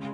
you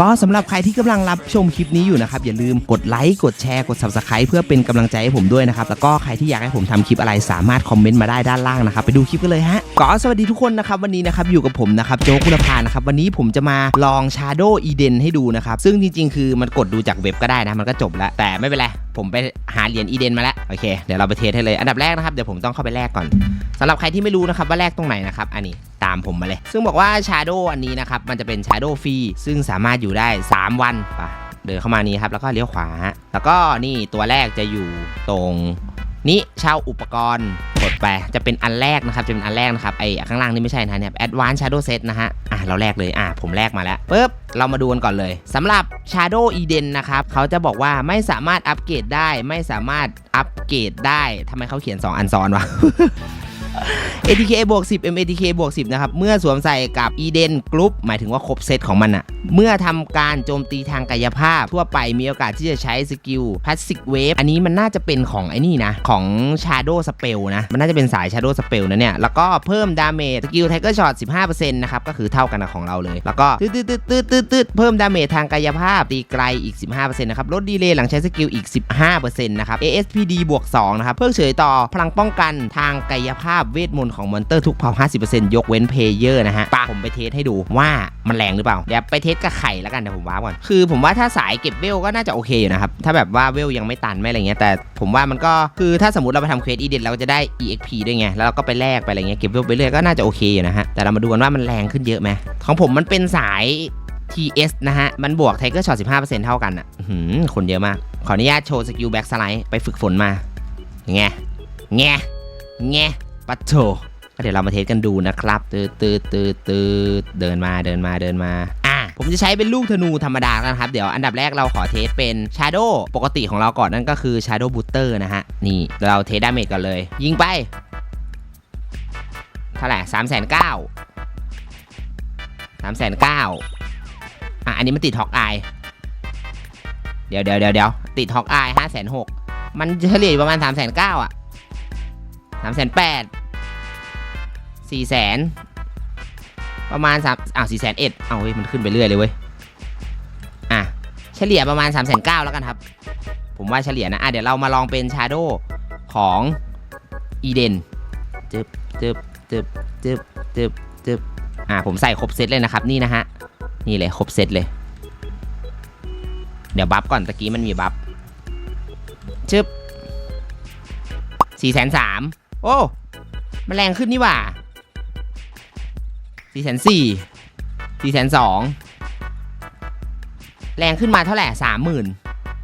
ก็สำหรับใครที่กำลังรับชมคลิปนี้อยู่นะครับ อย่าลืมกดไลค์กดแชร์กด subscribe เพื่อเป็นกำลังใจให้ผมด้วยนะครับ แล้วก็ใครที่อยากให้ผมทำคลิปอะไรสามารถคอมเมนต์มาได้ด้านล่างนะครับ ไปดูคลิปกันเลยฮะก็สวัสดีทุกคนนะครับวันนี้นะครับอยู่กับผมนะครับโจ๊กคุณภานะครับวันนี้ผมจะมาลอง Shadow Eden ให้ดูนะครับซึ่งจริงๆ คือมันกดดูจากเว็บก็ได้นะมันก็จบแล้วแต่ไม่เป็นไรผมไปหาเหรียญ Eden มาแล้วโอเคเดี๋ยวเราไปเทสให้เลยอันดับแรกนะครับเดี๋ยวผมต้องเข้าไปแลกก่อน สำหรับใครที่ไม่รู้นะครับว่าแลกตรงไหนนะครับอันนี้ตามผมมาเลย ซึ่งบอกว่า Shadow อันนี้นะครับมันจะเป็น Shadow ฟรีซึ่งสามารถอยู่ได้ 3 วันไปเดินเข้ามานี้ครับแล้วก็เลี้ยวขวา แล้วก็นี่ตัวแรกจะอยู่ตรงนี้เช่าอุปกรณ์กดไปจะเป็นอันแรกนะครับจะเป็นอันแรกนะครับไอ้ข้างล่างนี่ไม่ใช่นะเนี่ย Advanced Shadow Set นะฮะอะเราแรกเลยอะผมแรกมาแล้วปึ๊บเรามาดูกันก่อนเลยสำหรับ Shadow Eden นะครับเขาจะบอกว่าไม่สามารถอัปเกรดได้ ไม่สามารถอัปเกรดได้ทำไมเขาเขียน 2 อันซ้อนวะ ATK บวก10 MATK บวก10 นะครับ เมื่อสวมใส่กับ Eden Group หมายถึงว่าครบเซตของมันอะเมื่อทำการโจมตีทางกายภาพ ทั่วไปมีโอกาสที่จะใช้สกิล Passive Wave อันนี้มันน่าจะเป็นของไอ้นี่นะ ของ Shadow Spell นะ มันน่าจะเป็นสาย Shadow Spell นะเนี่ย แล้วก็เพิ่มดาเมจสกิล Tiger Shot 15%นะครับ ก็คือเท่ากันกับของเราเลย แล้วก็ตืดตืดตืดตืดตืดเพิ่มดาเมจทางกายภาพตีไกลอีก 15%นะครับลดดีเลย์หลังใช้สกิลอีก 15%นะครับ ASPD บวก2นะครับเพิ่มเฉยต่อพลังป้องกันทางกายภาพเวทมนต์ของมอนเตอร์ทุกเผ่า 50%ยกเว้นเพลเยอร์นะฮะปะผมไปเทสให้ดูว่ามันแรงหรือเปล่า เดี๋ยวไปเทสกับไข่แล้วกันเดี๋ยวผมว้าก่อน คือผมว่าถ้าสายเก็บเวลก็น่าจะโอเคอยู่นะครับ ถ้าแบบว่าเวลยังไม่ตันไม่อะไรเงี้ย แต่ผมว่ามันก็คือถ้าสมมติเราไปทำเควสอีเดนเราก็จะได้ exp ด้วยไง แล้วเราก็ไปแลกไปอะไรเงี้ย เก็บเวลไปเรื่อยก็น่าจะโอเคอยู่นะฮะ แต่เรามาดูกันว่ามันแรงขึ้นเยอะไหมของผมมันเป็นสาย TS นะฮะ มันบวกไทเกอร์ช็อต15%เท่ากันอะอื้อหือคนเยอะมาก ขออนุญาตโชว์สกิลแบ็กสไลด์ไปฝึกฝนมาแงแงแง ปัดโถก็เดี๋ยวเรามาเทสกันดูนะครับตืดตืดตืดตืดเดินมาเดินมาเดินมาอะผมจะใช้เป็นลูกธนูธรรมดากันครับ เดี๋ยวอันดับแรกเราขอเทสเป็น Shadow ปกติของเราก่อนนั่นก็คือ Shadow Booster นะฮะ นี่เราเทสดาเมจก่อนเลย ยิงไป เท่าไหร่สามแสนเก้าสามแสนเก้าอะ อันนี้มันติดฮอกอายเดี๋ยวเดี๋ยวเดี๋ยวเดี๋ยวติดฮอกอายห้าแสนหกมันเฉลี่ยอยู่ประมาณสามแสนเก้าอะสามแสนแปด สี่แสนประมาณสามอ้าวสี่แสนเอ็ดเอาเว้ยมันขึ้นไปเรื่อยเลยเว้ย อะ เฉลี่ยประมาณ3ามแสนเก้าแล้วกันครับ ผมว่าเฉลี่ยนะ อะ เดี๋ยวเรามาลองเป็นชาโดของอีเดนจึบจึบจึบจึบจึบจึบอะ ผมใส่ครบเซตเลยนะครับ นี่นะฮะ นี่เลยครบเซตเลย เดี๋ยวบัฟก่อนตะกี้มันมีบัฟชึบสี่แสนสามโอ้ มันแรงขึ้นนี่หว่า สี่แสนสี่สี่แสนสองแรงขึ้นมาเท่าไหร่สามหมื่น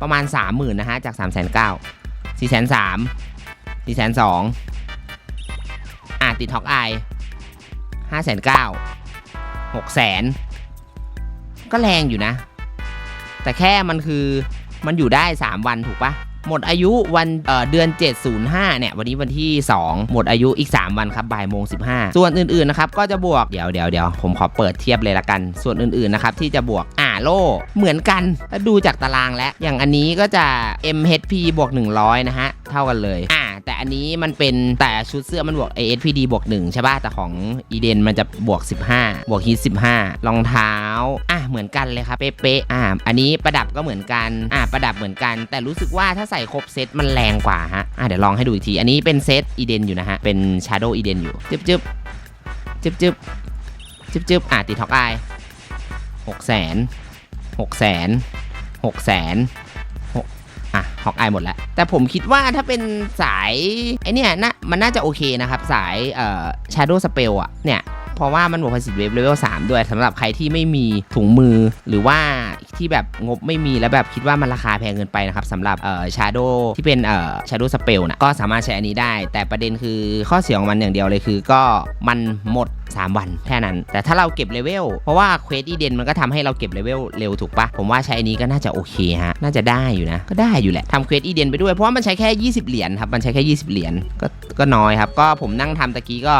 ประมาณสามหมื่นนะฮะ จากสามแสนเก้าสี่แสนสามสี่แสนสองอะติดท็อกไอห้าแสนเก้าหกแสนก็แรงอยู่นะ แต่แค่มันคือมันอยู่ได้3วันถูกปะ หมดอายุวันเอ่อเดือน 705 เนี่ย วันนี้วันที่ 2 หมดอายุอีก 3 วันครับบ่ายโมง15 ส่วนอื่นๆนะครับก็จะบวกเดี๋ยวเดี๋ยวเดี๋ยวผมขอเปิดเทียบเลยละกัน ส่วนอื่นๆนะครับที่จะบวกอ่าโลเหมือนกันถ้าดูจากตารางแล้วอย่างอันนี้ก็จะ MHP บวก100 นะฮะ เท่ากันเลยอ่า แต่อันนี้มันเป็นแต่ชุดเสื้อมันบวก ASPD บวก1ใช่ป่ะ แต่ของ Eden มันจะบวก 15 บวก Hit 15 รองเท้า อะ เหมือนกันเลยครับ เป๊ะๆอ่าอันนี้ประดับก็เหมือนกัน อ่าประดับเหมือนกัน แต่รู้สึกว่าถ้าใส่ครบเซตมันแรงกว่าฮะ อะ เดี๋ยวลองให้ดูอีกที อันนี้เป็นเซต Eden อยู่นะฮะ เป็น Shadow Eden อยู่ จึ๊บจึ๊บจึ๊บจึ๊บจึ๊บจึ๊บอะติดท็อกไอหกแสนหกแสนหกแสน ฮอกอายหมดแล้ว แต่ผมคิดว่าถ้าเป็นสายไอเนี่ยนะมันน่าจะโอเคนะครับ สายเอ่อชาร์โดสเปลอะเนี่ยเพราะว่ามันบวกภาสิเวฟเลเวล3ด้วยสำหรับใครที่ไม่มีถุงมือหรือว่า ที่แบบงบไม่มีแล้วแบบคิดว่ามันราคาแพงเกินไปนะครับสำหรับเอ่อชาโดที่เป็นเอ่อชาโดสเปลนะก็สามารถใช้อันนี้ได้ แต่ประเด็นคือข้อเสียของมันอย่างเดียวเลยคือก็มันหมด 3 วันแค่นั้น แต่ถ้าเราเก็บเลเวลเพราะว่าเควสอีเดนมันก็ทำให้เราเก็บเลเวลเร็วถูกปะผมว่าใช้อันนี้ก็น่าจะโอเคฮะน่าจะได้อยู่นะก็ได้อยู่แหละทำเควสอีเดนไปด้วยเพราะว่ามันใช้แค่ 20 เหรียญครับมันใช้แค่ 20 เหรียญก็ก็น้อยครับ ก็ผมนั่งทำตะกี้ก็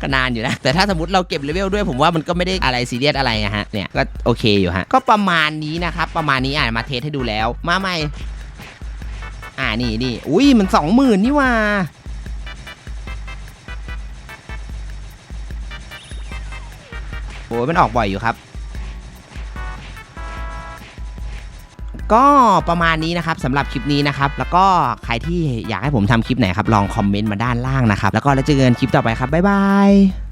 ก็นานอยู่นะแต่ถ้าสมมติเราเก็บเลเวลด้วยผมว่ามันก็ไม่ได้อะไรซีเรียสอะไรอะฮะเนี่ยก็โอเคอยู่ฮะก็ประมาณนี้นะครับ ประมาณนี้อ่านมาเทสให้ดูแล้ว มาใหม่ อ่านี่นี่อุ้ยมันสองหมื่นนี่ว่าโอ้ยมันออกบ่อยอยู่ครับ ก็ประมาณนี้นะครับสำหรับคลิปนี้นะครับ แล้วก็ใครที่อยากให้ผมทำคลิปไหนครับ ลองคอมเมนต์มาด้านล่างนะครับ แล้วก็แล้วเจอกันคลิปต่อไปครับ บ๊ายบาย